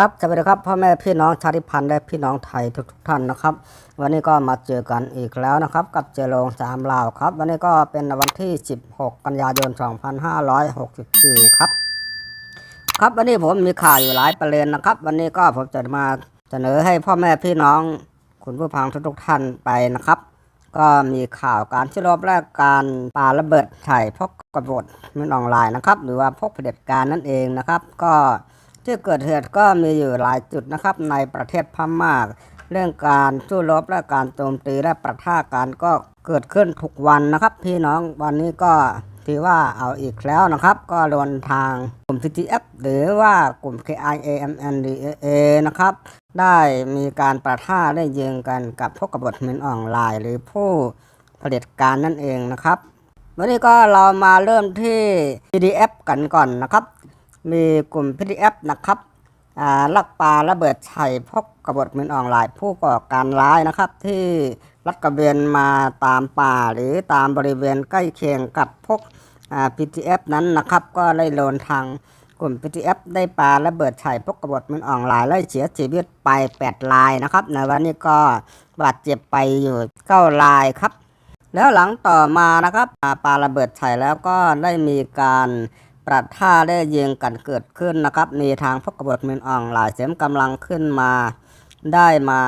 ครับสวัสดีครับพ่อแม่พี่น้องชาติพันธุ์และพี่น้องไทยทุกทท่านนะครับ วันนี้ก็มาเจอกันอีกแล้วนะครับ กับเจโรงสามลาวครับ วันนี้ก็เป็นวันที่ 16 กันยายน 2564 ครับ ครับวันนี้ผมมีข่าวอยู่หลายประเด็นนะครับ วันนี้ก็ผมจะมาเสนอให้พ่อแม่พี่น้องคุณผู้ฟังทุกๆท่านไปนะครับ ก็มีข่าวการชิลบและการปาระเบิดใส่พวกกบฏมันออนไลน์นะครับ หรือว่าพกเผด็จการนั่นเองนะครับ ก็ ที่เกิดเหตุก็มีอยู่หลายจุดนะครับในประเทศพม่าเรื่องการสู้รบและการโจมตีและประท่ากันก็เกิดขึ้นทุกวันนะครับ พี่น้องวันนี้ก็ถือว่าเอาอีกแล้วนะครับ ก็รวนทางกลุ่ม PTF หรือว่ากลุ่ม KIAMNDAA นะครับ ได้มีการประท่าได้ยิงกันกับพวกกบฏเมนออนไลน์หรือผู้ผลิตการนั่นเองนะครับวันนี้ก็เรามาเริ่มที่ PDF กันก่อนนะครับ มีกลุ่ม PDF นะครับลักปลาระเบิดใส่พวกกบฏเมนออนไลน์ผู้ก่อการร้ายนะครับ ที่ลัดกระเบนมาตามป่าหรือตามบริเวณใกล้เคียงกับพวกอ่า PTF นั้นนะครับ ก็ได้โลนทางกลุ่ม PTF ได้ปาระเบิดใส่พวกกบฏเมนออนไลน์และเสียชีวิตไป8รายนะครับ ในวันนี้ก็บาดเจ็บไปอยู่9รายครับ แล้วหลังต่อมานะครับอ่าปาระเบิดใส่แล้วก็ได้มีการ ประท่าได้ยิงกันเกิดขึ้นนะครับมีทางพกกบฏเมนออนไลน์เสริมกำลังขึ้นมาได้มา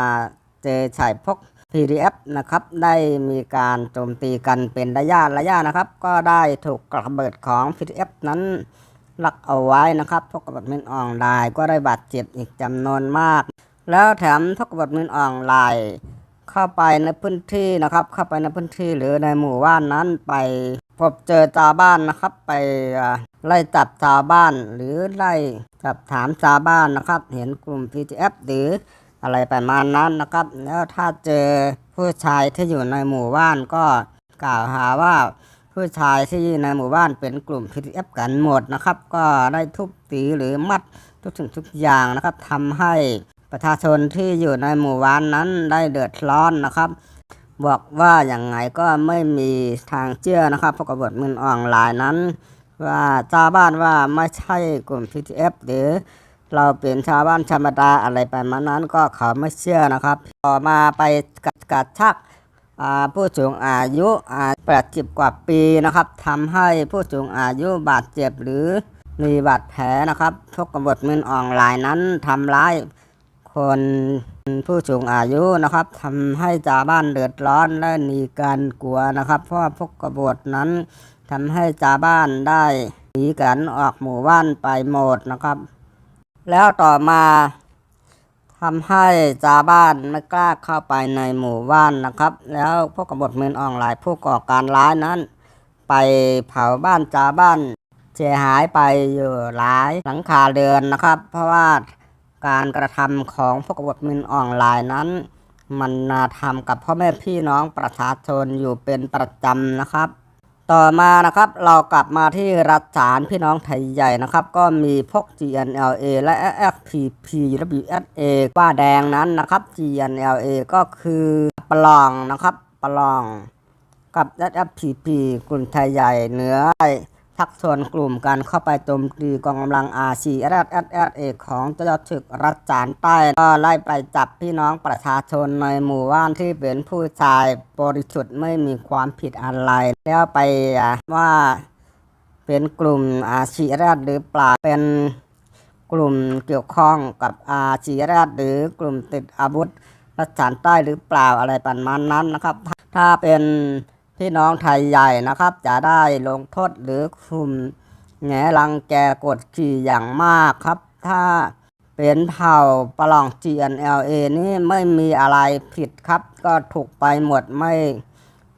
เจอใส่พก PDF นะครับได้มีการโจมตีกันเป็นระยะระยะนะครับ ก็ได้ถูกกระเบิดของ PDF นั้นลักเอาไว้นะครับพกกบฏเมนออนไลน์ก็ได้บาดเจ็บอีกจำนวนมาก แล้วแถมพกกบฏเมนออนไลน์เข้าไปในพื้นที่นะครับ เข้าไปในพื้นที่หรือในหมู่บ้านนั้นไป บเจอชาวบ้านนะครับ ไปไล่จับชาวบ้าน หรือไล่จับถามชาวบ้านนะครับ เห็นกลุ่ม PTF หรืออะไรประมาณนั้นนะครับ แล้วถ้าเจอผู้ชายที่อยู่ในหมู่บ้านก็กล่าวหาว่าผู้ชายที่ในหมู่บ้านเป็นกลุ่ม PTF กันหมดนะครับ ก็ได้ทุบตีหรือมัดทุกสิ่งทุกอย่างนะครับทำให้ประชาชนที่อยู่ในหมู่บ้านนั้นได้เดือดร้อนนะครับ บอกว่าอย่างไงก็ไม่มีทางเชื่อนะครับเพราะกบฏมืนออนไลน์นั้น ว่าชาวบ้านว่าไม่ใช่กลุ่ม PTF หรือเราเป็นชาวบ้านธรรมดาอะไรไปมานั้นก็เขาไม่เชื่อนะครับ ต่อมาไปกัดกัดชักผู้สูงอายุอาแปดสิบกว่าปีนะครับทำให้ผู้สูงอายุบาดเจ็บหรือมีบาดแผลนะครับพวกกบฏมืนออนไลน์นั้นทำร้ายคน ผู้สูงอายุนะครับทำให้ชาวบ้านเดือดร้อนและมีการกลัวนะครับ เพราะพวกกบฏนั้นทำให้ชาวบ้านได้หนีกันออกหมู่บ้านไปหมดนะครับ แล้วต่อมาทำให้ชาวบ้านไม่กล้าเข้าไปในหมู่บ้านนะครับ แล้วพวกกบฏมืนออนไลน์ผู้ก่อการร้ายนั้น ไปเผาบ้านชาวบ้านเสียหายไปอยู่หลายหลังคาเรือนนะครับ เพราะว่า การกระทำของพวกบฏมินออนไลน์นั้น มันนาทำกับพ่อแม่พี่น้องประชาชนอยู่เป็นประจำนะครับ ต่อมานะครับเรากลับมาที่รัฐสารพี่น้องไทยใหญ่นะครับ ก็มีพวก GNLA และ FPP WSA ว่าแดงนั้นนะครับ GNLA ก็คือปลองนะครับปลอง กับ FPP กลุ่มไทยใหญ่เหนือ พักชวนกลุ่มกันเข้าไปโจมตีกองกำลัง RC แอดแอดแอดเอกของเจ้าหน้าที่รัฐจานใต้ก็ไล่ไปจับพี่น้องประชาชนในหมู่บ้านที่เป็นผู้ชายบริสุทธิ์ไม่มีความผิดอะไร แล้วไปว่าเป็นกลุ่มอาชีแรดหรือเปล่าเป็นกลุ่มเกี่ยวข้องกับอาชีราชหรือกลุ่มติดอาวุธรัฐสานใต้หรือเปล่าอะไรประมาณนั้นนะครับ ถ้าเป็น พี่น้องไทยใหญ่นะครับ จะได้ลงโทษหรือคุมแงรังแกกดขี่อย่างมากครับ ถ้าเป็นเผ่าปลอง GNLA นี่ไม่มีอะไรผิดครับ ก็ถูกไปหมดไม่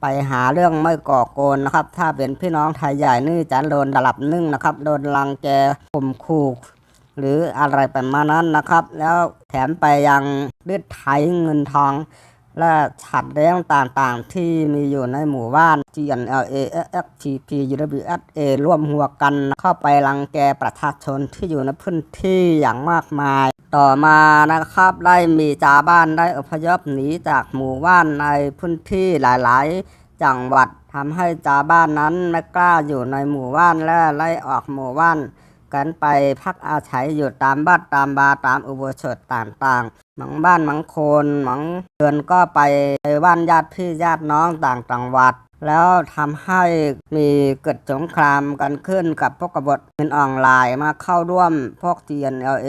ไปหาเรื่องไม่ก่อโกนนะครับ ถ้าเป็นพี่น้องไทยใหญ่นี่จะโดนระดับนึ่งนะครับ โดนรังแกข่มขู่หรืออะไรประมาณนั้นนะครับ แล้วแถมไปยังเลือดไถเงินทอง และฉัดเลี้ยงต่างๆ ที่มีอยู่ในหมู่บ้าน GNLA FTP UWSA ร่วมหัวกันเข้าไปรังแกประชาชนที่อยู่ในพื้นที่อย่างมากมาย ต่อมานะครับได้มีชาบ้านได้อพยพหนีจากหมู่บ้านในพื้นที่หลายๆ จังหวัดทำให้ชาบ้านนั้นไม่กล้าอยู่ในหมู่บ้านและไล่ออกหมู่บ้าน กันไปพักอาศัยอยู่ตามบ้านตามบาร์ตามอุโบสถต่างๆบางบ้านบางคนบางเดือนก็ไปบ้านญาติพี่ญาติน้องต่างจังหวัด แล้วทำให้มีเกิดสงครามกันขึ้นกับพวกกบฏเป็นออนไลน์มาเข้าร่วมพวก TNLA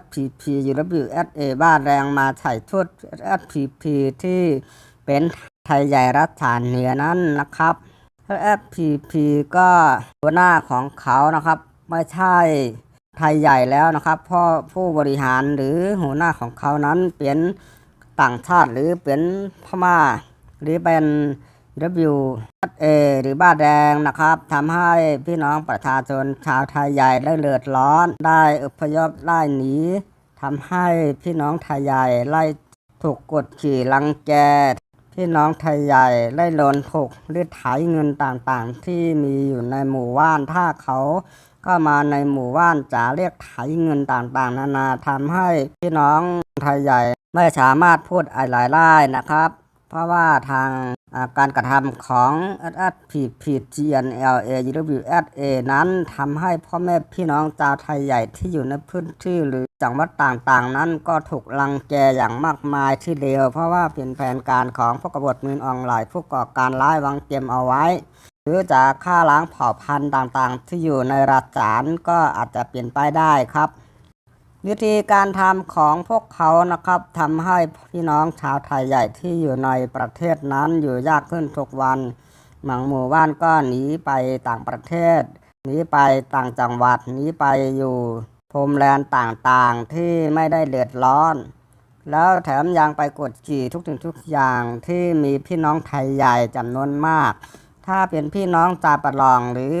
SPP UWSA บ้านแรงมาใส่ชุด SPP ที่เป็นไทยใหญ่รัฐฐานเหนือนั้นนะครับ FPP ก็หัวหน้าของเขานะครับ ไม่ใช่ไทยใหญ่แล้วนะครับเพราะผู้บริหารหรือหัวหน้าของเขานั้นเป็นต่างชาติหรือเป็นพม่า หรือเป็น WA หรือบ้าแดงนะครับทำให้พี่น้องประชาชนชาวไทยใหญ่ได้เลือดร้อน ได้อพยพไล่หนีทำให้พี่น้องไทยใหญ่ไล่ถูกกดขี่ลังแกพี่น้องไทยใหญ่ได้โดนถูกรีดไถเงินต่างๆ ที่มีอยู่ในหมู่บ้านถ้าเขา ก็มาในหมู่บ้านจะเรียกไถเงินต่างๆ นานาทำให้พี่น้องไทยใหญ่ไม่สามารถพูดอะไรได้นะครับ เพราะว่าทางการกระทำของ s p p g n l a w s a นั้นทำให้พ่อแม่พี่น้องชาวไทยใหญ่ที่อยู่ในพื้นที่หรือจังหวัดต่างๆ นั้นก็ถูกลังแกอย่างมากมายที่เลวเพราะว่าเป็นแผนการของพวกกบฏมือออนไลน์ผู้ก่อการร้ายวางเกมเอาไว้ หรือจะฆ่าล้างเผ่าพันธุ์ต่างๆ ที่อยู่ในรัฐจานก็อาจจะเปลี่ยนไปได้ครับ วิธีการทำของพวกเขานะครับทำให้พี่น้องชาวไทยใหญ่ที่อยู่ในประเทศนั้นอยู่ยากขึ้นทุกวันบางหมู่บ้านก็หนีไปต่างประเทศหนีไปต่างจังหวัดหนีไปอยู่พรมแดนต่างๆที่ไม่ได้เดือดร้อน แล้วแถมยังไปกดขี่ทุกสิ่งทุกอย่างที่มีพี่น้องไทยใหญ่จำนวนมาก ถ้าเป็นพี่น้องจาปะลองหรือ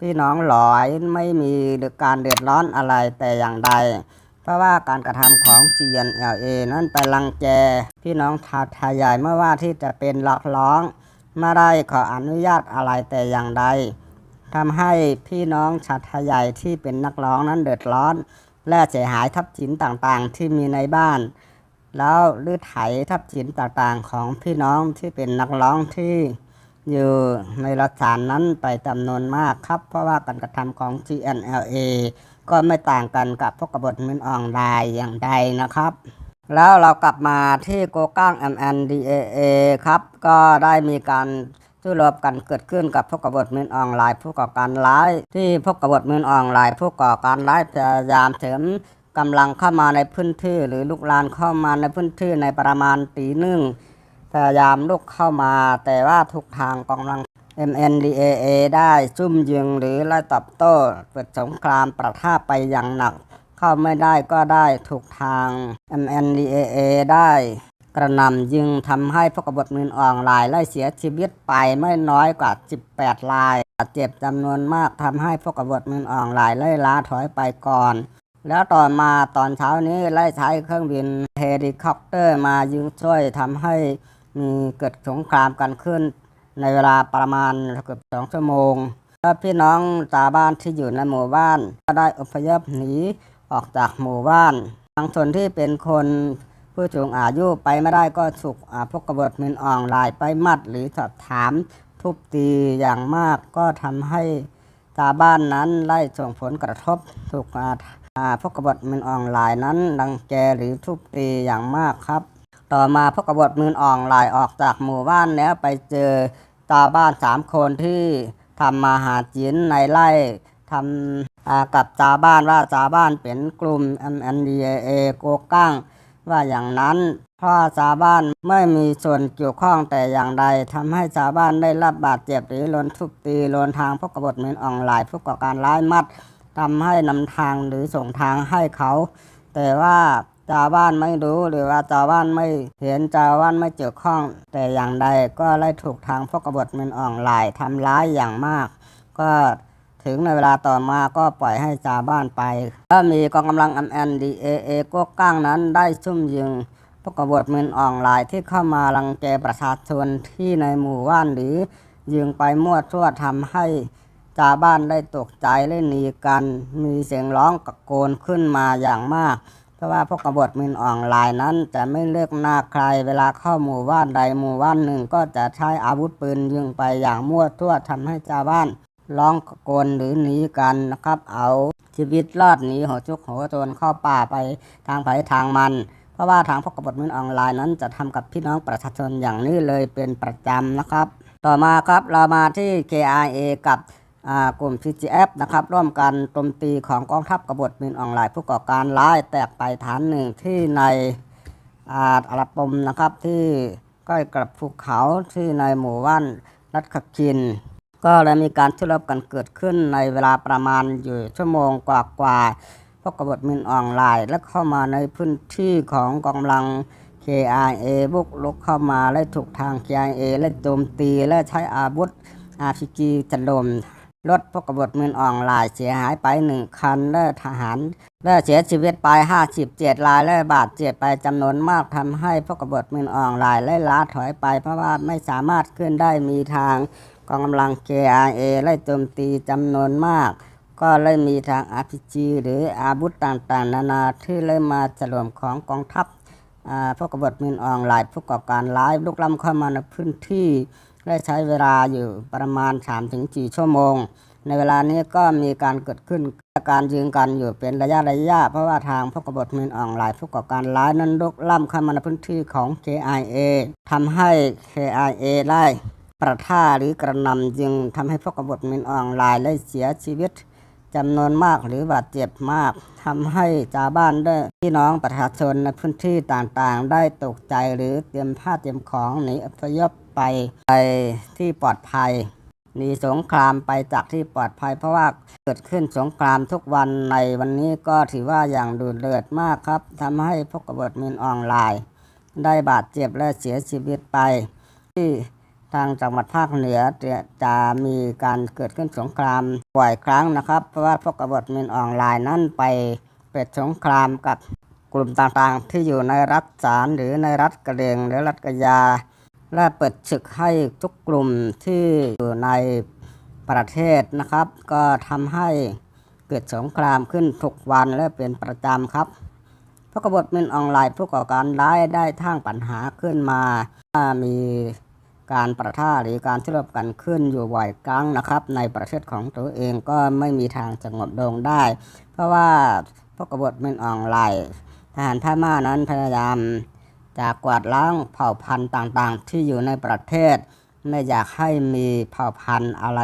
พี่น้องหลอยไม่มีการเดือดร้อนอะไรแต่อย่างใด เพราะว่าการกระทำของ GNLA นั้นไปรังแก พี่น้องชาวไทยใหญ่ไม่ว่าที่จะเป็นหลอกล้องไม่ได้ขออนุญาตอะไรแต่อย่างใดทำให้พี่น้องชาวไทยใหญ่ที่เป็นนักร้องนั้นเดือดร้อน และเสียหายทรัพย์สินต่างๆที่มีในบ้าน แล้วลื้อไถทรัพย์สินต่างๆของพี่น้องที่เป็นนักร้องที่ อยู่ในรัฐฐานนั้นไปจำนวนมากครับ เพราะว่าการกระทำของ GNLA ก็ไม่ต่างกันกับพวกกบฏมินออนไลน์อย่างใดนะครับ แล้วเรากลับมาที่โกก้าง MNDAA ครับ ก็ได้มีการสู้รบกันเกิดขึ้นกับพวกกบฏมินออนไลน์ผู้ก่อการร้าย ที่พวกกบฏมินออนไลน์ผู้ก่อการร้ายพยายามเสริมกำลังเข้ามาในพื้นที่หรือลุกลานเข้ามาในพื้นที่ในประมาณตีหนึ่ง พยายามลุกเข้ามา แต่ว่าทุกทางกำลัง MNDAA ได้ซุ่มยิงหรือไล่ตอบโต้เปิดสงครามประท่าไปอย่างหนัก เข้าไม่ได้ก็ได้ถูกทาง MNDAA ได้กระหนำยิงทำให้พวกกบฏมือออนไลน์ไล่เสียชีวิตไปไม่น้อยกว่า 18รายบาดเจ็บจำนวนมากทำให้พวกกบฏมือออนไลน์ไล่ล้าถอยไปก่อน แล้วต่อมาตอนเช้านี้ไล่ใช้เครื่องบินเฮลิคอปเตอร์มายิงช่วยทำให้ มีเกิดสงครามกันขึ้น ในเวลาประมาณเกือบสองชั่วโมงแล้วพี่น้องชาบ้านที่อยู่ในหมู่บ้าน ก็ได้อพยพหนีออกจากหมู่บ้านบางส่วนที่เป็นคนผู้สูงอายุไปไม่ได้ก็ถูกอ่าพวกกบฏมินอ่อนไลน์ไปมัดหรือสอบถามทุบตีอย่างมากก็ทำให้ชาวบ้านนั้นไล่ส่งผลกระทบถูกอาอ่าพวกกบฏมินอ่อนไลน์นั้นรังแกหรือทุบตีอย่างมากครับ ต่อมาพวกกบฏมือออนไลน์ออกจากหมู่บ้านแล้วไปเจอชาวบ้านสามคนที่ทำมาหาจินในไร่ทำกับชาวบ้านว่าชาวบ้านเป็นกลุ่ม MNDAA โกกั้งว่าอย่างนั้นเพราะชาวบ้านไม่มีส่วนเกี่ยวข้องแต่อย่างใดทำให้ชาวบ้านได้รับบาดเจ็บหรือโดนทุบตีโดนทางพวกกบฏมือออนไลน์ผู้ก่อการร้ายมัดทำให้นำทางหรือส่งทางให้เขา แต่ว่า ชาวบ้านไม่รู้หรือว่าชาวบ้านไม่เห็นชาวบ้านไม่เกี่ยวข้อง แต่อย่างใดก็ไล่ถูกทางพวกกบฏมินออนไลน์ทำร้ายอย่างมาก ก็ถึงในเวลาต่อมาก็ปล่อยให้ชาวบ้านไป ก็มีกองกำลัง MNDAA ก็ก้างนั้นได้ซุ่มยิงพวกกบฏมินออนไลน์ที่เข้ามารังแกประชาชนที่ในหมู่บ้านหรือยิงไปมั่วทั่วทำให้ชาวบ้านได้ตกใจและหนีกัน มีเสียงร้องตะโกนขึ้นมาอย่างมาก ราะว่าพวกกบฏมินอ่อนไลน์นั้นจะไม่เลือกหน้าใครเวลาเข้าหมู่บ้านใดหมู่บ้านหนึ่งก็จะใช้อาวุธปืนยิงไปอย่างมั่วทั่วทำให้ชาวบ้านร้องโกนหรือหนีกันนะครับ เอาชีวิตรอดหนีหัวจุกหัวโจรเข้าป่าไปทางไผทางมัน เพราะว่าทางพวกกบฏมินอ่อนไลน์นั้นจะทำกับพี่น้องประชาชนอย่างนี้เลยเป็นประจำนะครับ ต่อมาครับเรามาที่ KIA กับ กลุ่ม PGF นะครับร่วมกันโจมตีของกองทัพกบฏมินออนไลน์ผู้ก่อการร้ายแตกไปฐานหนึ่งที่ในอาอาราปมนะครับที่ใกล้กับภูเขาที่ในหมู่บ้านรัฐขกิน ก็เลยมีการชุลบกันเกิดขึ้นในเวลาประมาณอยู่ชั่วโมงกว่าๆพวกกบฏมินออนไลน์และเข้ามาในพื้นที่ของกองกำลัง KIA บุกลุกเข้ามาและถูกทาง KIA และโจมตีและใช้อาวุธ RPG ถล่ม รถพกกบฏมินออนไลน์เสียหายไปหนึ่งคันและทหารและเสียชีวิตไป57รายและบาดเจ็บไปจำนวนมากทำให้พกกบฏมินออนไลน์และล้าถอยไป เพราะว่าไม่สามารถขึ้นได้มีทางกองกำลัง KIA ไล่โจมตีจำนวนมาก ก็เลยมีทาง RPG หรืออาวุธต่างๆ นานาที่เลยมาฉลมของกองทัพอ่าพวกกบฏมินออนไลน์ผู้ก่อการร้ายลุกล้ำเข้ามาในพื้นที่ และใช้เวลาอยู่ประมาณ 3-4 ชั่วโมง ในเวลานี้ก็มีการเกิดขึ้นการยิงกันอยู่เป็นระยะระยะ เพราะว่าทางพวกกบฏมินออนไลน์ผู้ก่อการร้ายนั้นลุกล้ำเข้ามาในพื้นที่ของ KIA ทำให้ KIA ได้ประท่าหรือกระนำจึงทำให้พวกกบฏมินออนไลน์ได้เสียชีวิตจำนวนมากหรือบาดเจ็บมากทำให้ชาวบ้านได้พี่น้องประชาชนในพื้นที่ต่างๆ ได้ตกใจหรือเตรียมผ้าเตรียมของหนีอพยพ ไปไปที่ปลอดภัยหนีสงครามไปจากที่ปลอดภัย เพราะว่าเกิดขึ้นสงครามทุกวันในวันนี้ก็ถือว่าอย่างดุเดือดมากครับทำให้พวกกบฏมินออนไลน์ ได้บาดเจ็บและเสียชีวิตไป ที่ทางจังหวัดภาคเหนือจะมีการเกิดขึ้นสงครามบ่อยครั้งนะครับ เพราะว่าพวกกบฏมินออนไลน์นั้นไปเปิดสงครามกับกลุ่มต่างๆ ที่อยู่ในรัฐสารหรือในรัฐกระเดงหรือรัฐกระยา และเปิดศึกให้ทุกกลุ่มที่อยู่ในประเทศนะครับ ก็ทำให้เกิดสงครามขึ้นทุกวันและเป็นประจำครับพวกกบฏมินออนไลน์ผู้ก่อการร้ายได้ทั้งปัญหาขึ้นมาถ้ามีการประท่าหรือการที่รบกันขึ้นอยู่บ่อยครั้งนะครับ ในประเทศของตัวเองก็ไม่มีทางสงบลงได้ เพราะว่าพวกกบฏมินออนไลน์ทหารพม่านั้นพยายาม จะกวาดล้างเผ่าพันธุ์ต่างๆ ที่อยู่ในประเทศ ไม่อยากให้มีเผ่าพันธุ์อะไร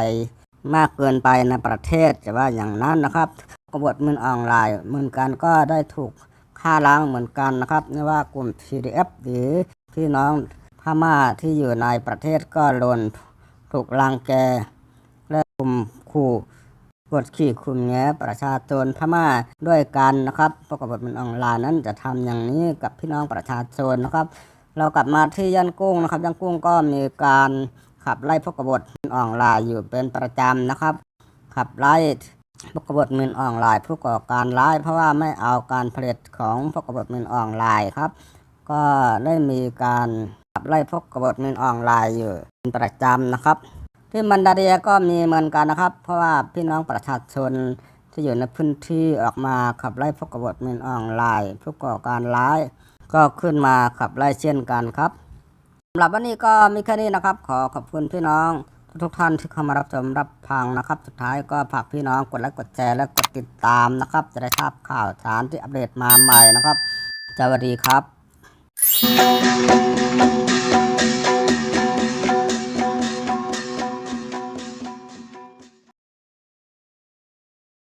มากเกินไปในประเทศจะว่าอย่างนั้นนะครับกบฏมินออนไลน์เหมือนกันก็ได้ถูกฆ่าล้างเหมือนกันนะครับไม่ว่ากลุ่ม PDF หรือพี่น้องพม่าที่อยู่ในประเทศก็โดนถูกลังแกและคุมขู่ กดขี่คุมแงะประชาชนพม่าด้วยกันนะครับพวกกบฏมินออนไลน์นั้นจะทำอย่างนี้กับพี่น้องประชาชนนะครับ เรากลับมาที่ย่านกุ้งนะครับย่านกุ้งก็มีการขับไล่พวกกบฏมินออนไลน์อยู่เป็นประจำนะครับ ขับไล่พวกกบฏมินออนไลน์ผู้ก่อการร้ายเพราะว่าไม่เอาการผลิตของพวกกบฏมินออนไลน์ครับ ก็ได้มีการขับไล่พวกกบฏมินออนไลน์อยู่เป็นประจำนะครับ ที่มันดาเรียก็มีเหมือนกันนะครับ เพราะว่าพี่น้องประชาชนที่อยู่ในพื้นที่ออกมาขับไล่พวกกบฏมินออนไลน์ผู้ก่อการร้าย ก็ขึ้นมาขับไล่เช่นกันครับสำหรับวันนี้ก็มีแค่นี้นะครับ ขอขอบคุณพี่น้องทุกท่านที่เข้ามารับชมรับฟังนะครับ สุดท้ายก็ฝากพี่น้องกดไลค์กดแชร์และกดติดตามนะครับ จะได้ทราบข่าวสารที่อัปเดตมาใหม่นะครับสวัสดีครับ